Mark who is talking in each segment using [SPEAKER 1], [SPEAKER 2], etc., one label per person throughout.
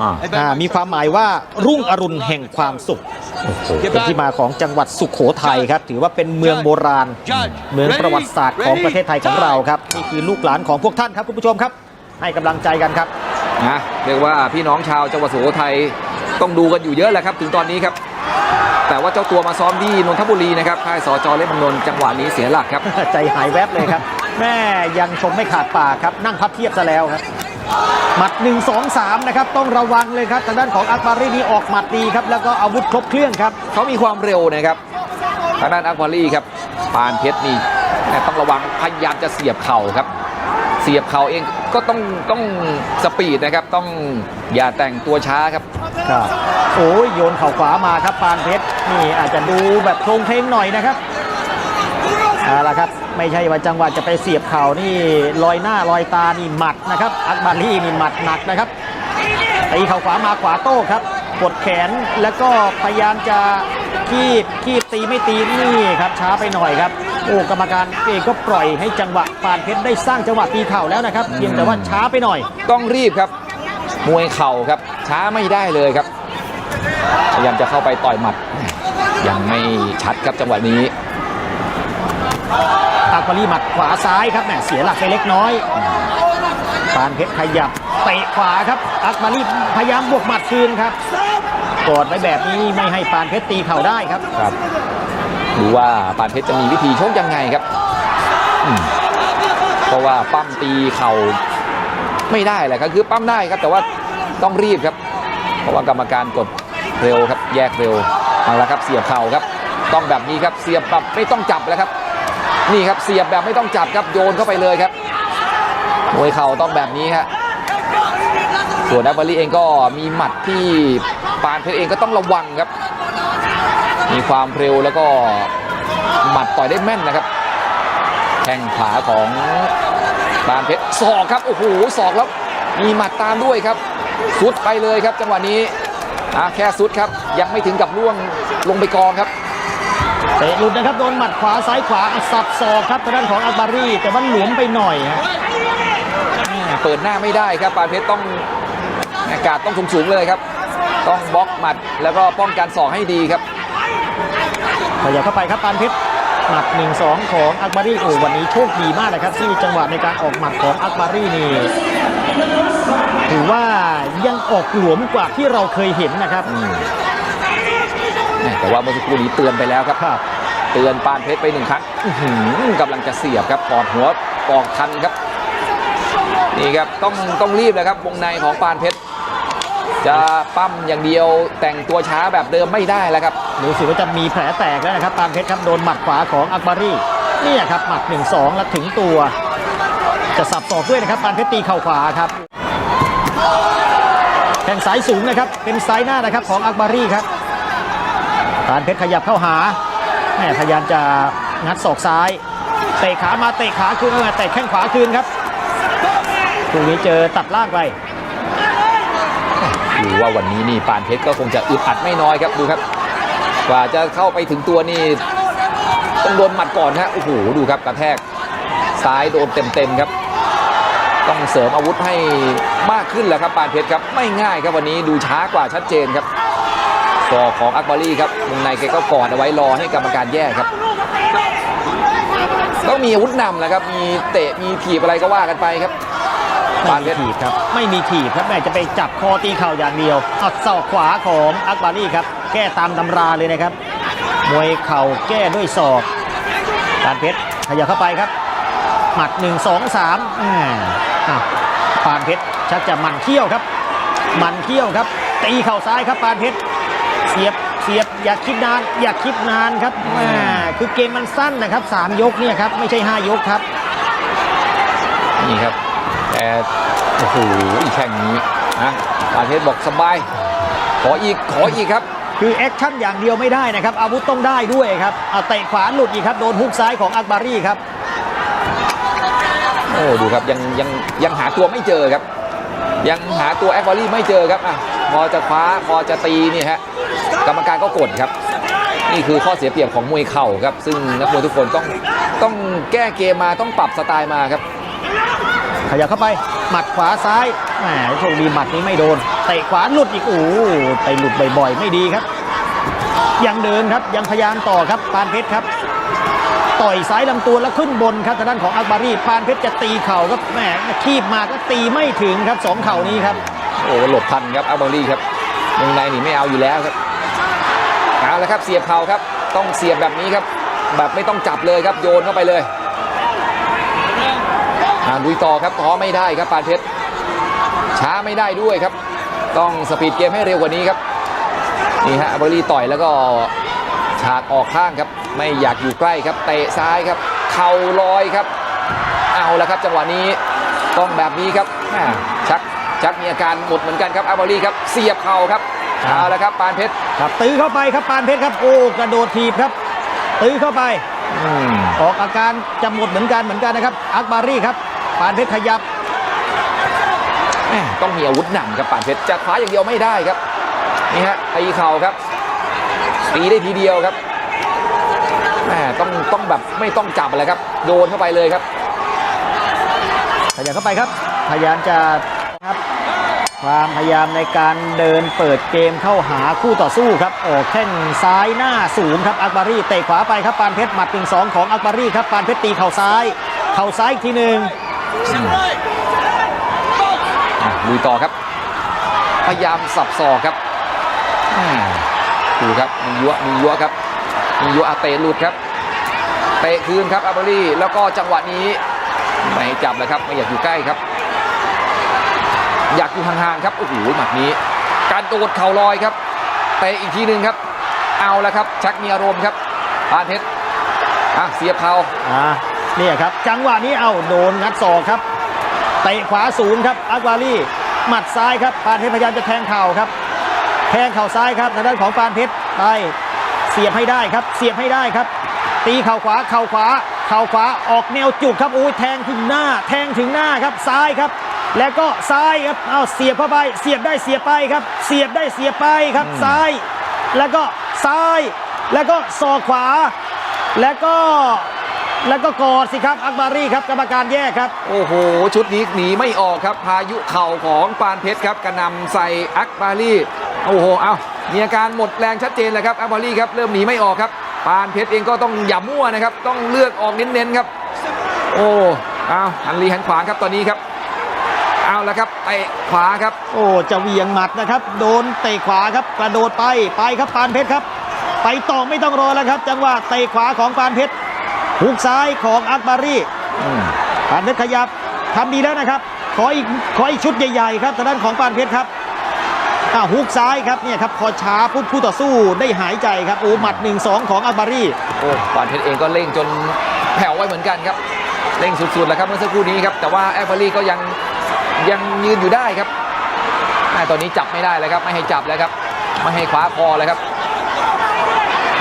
[SPEAKER 1] อ่า
[SPEAKER 2] อ่ามีความหมายว่ารุ่งอรุณแห่งความสุขเป็นที่มาของจังหวัดสุขโขทัยครับ ถือว่าเป็นเมืองโบราณ เมืองประวัติศาสตร์ของประเทศไทยของเราครับนี่คือลูกหลานของพวกท่านครับคุณผู้ชมครับ ให้กำลังใจกันครับ
[SPEAKER 1] นะเรียกว่าพี่น้องชาวจังหวัดสุโขทัยต้องดูกันอยู่เยอะแหละครับ ถึงตอนนี้ครับ แต่ว่าเจ้าตัวมาซ้อมที่นนทบุรีนะครับค่ายสจเล็กบางนนท์จังหวะนี้เสียหลักครับ
[SPEAKER 2] ใจหายแวบเลยครับแม่ยังชมไม่ขาดปากครับนั่งพับเทียบซะแล้วครับ หมัด 1 2 3 นะครับ ต้องระวังเลยครับ ทางด้านของอักบารีนี่ออกหมัดดีครับ แล้วก็อาวุธครบเครื่องครับ
[SPEAKER 1] เขามีความเร็วนะครับ ทางด้านอัควารี่ครับปานเพชรนี่แม่ต้องระวังพยายามจะเสียบเข่าครับ เสียบเข่าเองก็ต้องต้องสปีดนะครับ ต้องอย่าแต่งตัวช้าครับ
[SPEAKER 2] ครับโอ้ยโยนเข่าขวามาครับปานเพชรนี่อาจจะดูแบบโครงเพลงหน่อยนะครับ เอาละครับ ไม่ใช่ว่าจังหวะจะไปเสียบเข่านี่ลอยหน้าลอยตานี่หมัดนะครับอักบารีนี่หมัดหนักนะครับตีเข่าขวามาขวาโต้ครับกดแขนแล้วก็พยายามจะคีบคีบตีไม่ตีนี่ครับช้าไปหน่อยครับโอ้กรรมการเองก็ปล่อยให้จังหวะปานเพชรได้สร้างจังหวะตีเข่าแล้วนะครับเพียงแต่ว่าช้าไปหน่อย
[SPEAKER 1] ต้องรีบครับ มวยเข่าครับ ช้าไม่ได้เลยครับพยายามจะเข้าไปต่อยหมัด ยังไม่ชัดครับจังหวะนี้
[SPEAKER 2] อักบารีหมัดขวาซ้ายครับแหมเสียหลักไปเล็กน้อยปานเพชรขยับเตะขวาครับอักบารีพยายามบวกหมัดคืนครับกดไว้แบบนี้ไม่ให้ปานเพชรตีเข่าได้ครับ
[SPEAKER 1] ครับดูว่าปานเพชรจะมีวิธีชกยังไงครับเพราะว่าปั้มตีเข่าไม่ได้แหละครับคือปั้มได้ครับ แต่ว่าต้องรีบครับ เพราะว่ากรรมการกดเร็วครับ แยกเร็วเอาละครับเสียบเข่าครับ ต้องแบบนี้ครับเสียบแบบไม่ต้องจับแล้วครับ นี่ครับเสียบแบบไม่ต้องจับครับโยนเข้าไปเลยครับมวยเข่าต้องแบบนี้ครับส่วนดับบารีเองก็มีหมัดที่ปานเพชรเองก็ต้องระวังครับ มีความเร็วแล้วก็หมัดต่อยได้แม่นนะครับแข้งขาของปานเพชรศอกครับโอ้โหศอกแล้วมีหมัดตามด้วยครับสุดไปเลยครับจังหวะนี้อะแค่สุดครับยังไม่ถึงกับล่วงลงไปกองครับ
[SPEAKER 2] เตะหลุดนะครับโดนหมัดขวาซ้ายขวาสับศอกครับทางด้านของอักบารีแต่ว่าหลวมไปหน่อยฮะ
[SPEAKER 1] เปิดหน้าไม่ได้ครับปานเพชรต้องอากาศต้องสูงสูงๆเลยครับ ต้องบล็อกหมัดแล้วก็ป้องกันศอกให้ดีครับ
[SPEAKER 2] ขยับเข้าไปครับปานเพชรหมัด1 2 ของอักบารีโอ้วันนี้โชคดีมากนะครับ ที่จังหวะในการออกหมัดของอักบารีนี่ถือว่ายังออกหลวมกว่าที่เราเคยเห็นนะครับ
[SPEAKER 1] อืม แม่แต่ว่าเมื่อสักครู่นี้เตือนไปแล้วครับ
[SPEAKER 2] ครับ
[SPEAKER 1] เตือนปานเพชรไปหนึ่งครั้งอื้อหือกำลังจะเสียบครับกอดหัวปอกทันครับ นี่ครับต้องต้องรีบเลยครับ วงในของปานเพชรจะปั้มอย่างเดียวแต่งตัวช้าแบบเดิมไม่ได้แล้วครับ
[SPEAKER 2] รู้สึกว่าจะมีแผลแตกแล้วนะครับปานเพชรครับโดนหมัดขวาของอักบารีเนี่ยครับหมัด1 2 แล้วถึงตัว จะสับศอกด้วยนะครับปานเพชรตีเข่าขวาครับแข่งสายสูงนะครับเป็นซ้ายหน้านะครับของอักบารีครับ ปานเพชรขยับเข้าหาแม่พยายามจะงัดศอกซ้าย เตะขามาเตะขาคืนมาเตะแข้งขวาคืนครับตรงนี้เจอตัดล่างไป
[SPEAKER 1] ดูว่าวันนี้นี่ปานเพชรก็คงจะอึดอัดไม่น้อยครับดูครับ กว่าจะเข้าไปถึงตัวนี่ต้องโดนหมัดก่อนฮะโอ้โหดูครับกระแทกซ้ายโดนเต็มๆครับ ต้องเสริมอาวุธให้มากขึ้นแหละครับปานเพชรครับไม่ง่ายครับวันนี้ดูช้ากว่าชัดเจนครับ ศอกของอักบารีครับวงในแกก็กอดเอาไว้รอให้กรรมการแยกครับต้องมีอาวุธนำแหละครับ มีเตะมีถีบอะไรก็ว่ากันไปครับ
[SPEAKER 2] ไม่
[SPEAKER 1] ปานเพ
[SPEAKER 2] มี
[SPEAKER 1] ชร
[SPEAKER 2] ถีบครับ ไม่มีถีบครับแม่จะไปจับคอตีเข่าอย่างเดียวอัดศอกขวาของอักบารีครับ แก้ตามตำราเลยนะครับ มวยเข่าแก้ด้วยศอกปานเพชรขยับเข้าไปครับ หมัด1 2 3อ่าอะปานเพชรชักจะหมันเขี้ยวครับหมันเขี้ยวครับ ตีเข่าซ้ายครับปานเพชร เสียบเสียบอย่าคิดนานอย่าคิดนานครับแม่คือเกมมันสั้นนะครับสามยกเนี่ยครับไม่ใช่ห้ายกครับ
[SPEAKER 1] นี่ครับแต่โอ้โหอีกแข่งนี้นะปานเพชรบอกสบาย ขออีกขออีกครับ
[SPEAKER 2] คือแอคชั่นอย่างเดียวไม่ได้นะครับ อาวุธต้องได้ด้วยครับเอาเตะขวาหลุดอีกครับ โดนฮุกซ้ายของอักบารีครับ
[SPEAKER 1] โอ้ดูครับยังยังยังหาตัวไม่เจอครับ ยังหาตัวแอคบอลลี่ไม่เจอครับอะ พอจะคว้าพอจะตีนี่ฮะกรรมการก็กดครับ นี่คือข้อเสียเปรียบของมวยเข่าครับ ซึ่งนักมวยทุกคนต้องต้องแก้เกมมาต้องปรับสไตล์มาครับ
[SPEAKER 2] ขยับเข้าไป หมัดขวาซ้ายแหมโชคดีหมัดนี้ไม่โดนเตะขวาหลุดอีกโอ้ไปหลุดบ่อยๆ ไม่ดีครับ ยังเดินครับยังพยายามต่อครับปานเพชรครับ ต่อยซ้ายลำตัวแล้วขึ้นบนครับทางด้านของอักบารีปานเพชรจะตีเข่าครับแหมคีบมาก็ตีไม่ถึงครับสองเข่านี้ครับ
[SPEAKER 1] อ้หลบทันครับอัลบารีครับวงในนี่ไม่เอาอยู่แล้วครับเอาละครับเสียบเข่าครับต้องเสียบแบบนี้ครับ แบบไม่ต้องจับเลยครับโยนเข้าไปเลยอ่าลุยต่อครับท้อไม่ได้ครับปานเพชรช้าไม่ได้ด้วยครับ ต้องสปีดเกมให้เร็วกว่านี้ครับนี่ฮะอัลบารีต่อยแล้วก็ฉากออกข้างครับ ไม่อยากอยู่ใกล้ครับเตะซ้ายครับ เข่าลอยครับ เอาละครับจังหวะนี้ต้องแบบนี้ครับชัก ชักมีอาการหมดเหมือนกันครับอัลบารีครับเสียบเข่าครับเอาละครับปานเพชร
[SPEAKER 2] ครับตื้อเข้าไปครับปานเพชรครับโอ้กระโดดถีบครับตื้อเข้าไป
[SPEAKER 1] อืม
[SPEAKER 2] ออกอาการจะหมดเหมือนกันเหมือนกันนะครับอักบารีครับปานเพชรขยับ
[SPEAKER 1] แม่ต้องมีอาวุธหนักครับปานเพชรจะขวาอย่างเดียวไม่ได้ครับนี่ฮะตีเข่าครับตีได้ทีเดียวครับแม่ต้องต้องแบบไม่ต้องจับอะไรครับ โดนเข้าไปเลยครับ
[SPEAKER 2] ขยับเข้าไปครับ พยายามจะ ความพยายามในการเดินเปิดเกมเข้าหาคู่ต่อสู้ครับ ออกแข้งซ้ายหน้าสูงครับอักบารีเตะขวาไปครับปานเพชรหมัดหนึ่งสองของอักบารีครับปานเพชรตีเข่าซ้าย เข่าซ้ายอีกทีหนึ่ง
[SPEAKER 1] ลุยต่อครับ พยายามสับศอกครับดูครับมียัวมียัวครับมียัวอาเตะหลุดครับเตะคืนครับอาบารีแล้วก็จังหวะนี้ไม่จับเลยครับไม่อยากอยู่ใกล้ครับ อยากอยู่ห่างๆครับโอ้โหหมัดนี้ การโดดเข่าลอยครับเตะอีกทีหนึ่งครับ เอาแล้วครับ ชักมีอารมณ์ครับปานเพชรอะเสียบเข่า
[SPEAKER 2] อ่าเนี่ยครับ จังหวะนี้เอาโดนงัดศอกครับเตะขวาสูงครับอักบารีหมัดซ้ายครับปานเพชรพยายามจะแทงเข่าครับ แทงเข่าซ้ายครับทางด้านของปานเพชรไปเสียบให้ได้ครับ เสียบให้ได้ครับ ตีเข่าขวาเข่าขวาเข่าขวาออกแนวจุกครับโอ้ยแทงถึงหน้า แทงถึงหน้าครับซ้ายครับ แล้วก็ซ้ายครับเอาเสียบเข้าไป เสียบได้เสียบไปครับ เสียบได้เสียบไปครับ
[SPEAKER 1] อืม
[SPEAKER 2] ซ้าย แล้วก็ซ้าย แล้วก็ศอกขวา แล้วก็แล้วก็กอดสิครับ อักบารีครับกรรมการแยกครับ
[SPEAKER 1] โอ้โห ชุดนี้หนีไม่ออกครับ พายุเข่าของปานเพชรครับกระหนำใส่อักบารีโอ้โหเอามีอาการหมดแรงชัดเจนเลยครับอักบารีครับเริ่มหนีไม่ออกครับปานเพชรเองก็ต้องอย่ามั่วนะครับ ต้องเลือกออกเน้นๆครับ โอ้เอาหันรีหันขวางครับตอนนี้ครับ เอาแล้วครับเตะขวาครับ
[SPEAKER 2] โอ้จะเหวียงหมัดนะครับ โดนเตะขวาครับกระโดดไปไปครับปานเพชรครับ ไปต่อไม่ต้องรอแล้วครับ จังหวะเตะขวาของปานเพชรหุกซ้ายของอักบารี
[SPEAKER 1] อืม
[SPEAKER 2] ปานเพชรขยับทำดีแล้วนะครับ ขออีกขออีกชุดใหญ่ๆครับทางด้านของปานเพชรครับอ่าฮุกซ้ายครับเนี่ยครับพอช้าปุ๊บคู่ต่อสู้ได้หายใจครับโอ้หมัด 1 2 ของอักบารี
[SPEAKER 1] โอ้ปานเพชรเองก็เร่งจนแผ่วไว้เหมือนกันครับเร่งสุดๆแล้วครับเมื่อสักครู่นี้ครับแต่ว่าแอคบารีก็ยัง ยังยืนอยู่ได้ครับแม่ตอนนี้จับไม่ได้เลยครับ ไม่ให้จับแล้วครับ ไม่ให้คว้าคอเลยครับ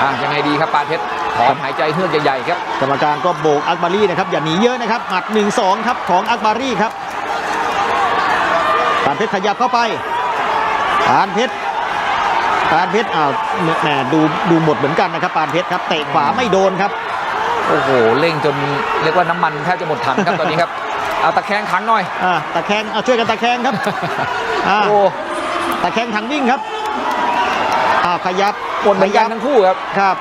[SPEAKER 1] อะยังไงดีครับปานเพชรถอนหายใจเฮือกใหญ่ๆครับ
[SPEAKER 2] กรรมการก็โบกอักบารีนะครับอย่าหนีเยอะนะครับหมัด1 2ครับของอักบารีครับปานเพชรขยับเข้าไปปานเพชรปานเพชรอ้าวแหมดูดูหมดเหมือนกันนะครับปานเพชรครับเตะขวาไม่โดนครับ
[SPEAKER 1] โอ้โหเร่งจนเรียกว่าน้ำมันแทบจะหมดถังครับตอนนี้ครับ เอาตะแคงขังหน่อย
[SPEAKER 2] อ่าตะแคงเอาช่วยกันตะแคงครับอ่า
[SPEAKER 1] โอ้
[SPEAKER 2] ตะแคงถังวิ่งครับอ้าวขยับ
[SPEAKER 1] หมดเหมือนกันทั้งคู่ครับ
[SPEAKER 2] ครับ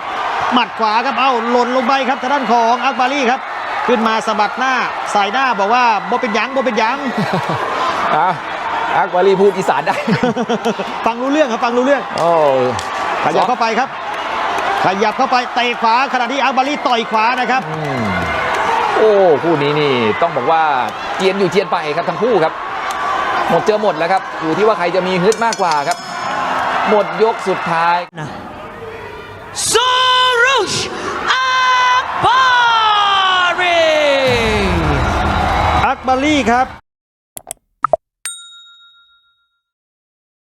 [SPEAKER 2] หมัดขวาครับเอ้าหล่นลงไปครับทางด้านของอักบารีครับ ขึ้นมาสะบัดหน้าสายหน้าบอกว่าบ่เป็นหยังบ่เป็นหยัง
[SPEAKER 1] อะอักบารีพูดอีสานได้
[SPEAKER 2] ฟังรู้เรื่องครับฟังรู้เรื่อง
[SPEAKER 1] โอ้
[SPEAKER 2] ขยับเข้าไปครับ ขยับเข้าไปเตะขวาขณะที่อักบารีต่อยขวานะครับ
[SPEAKER 1] อืม โอ้คู่นี้นี่ต้องบอกว่าเจียนอยู่เจียนไปครับทั้งคู่ครับ หมดเจอหมดแล้วครับอยู่ที่ว่าใครจะมีฮึดมากกว่าครับ หมดยกสุดท้าย
[SPEAKER 3] Soroush Akbari!
[SPEAKER 2] อักบารีครับ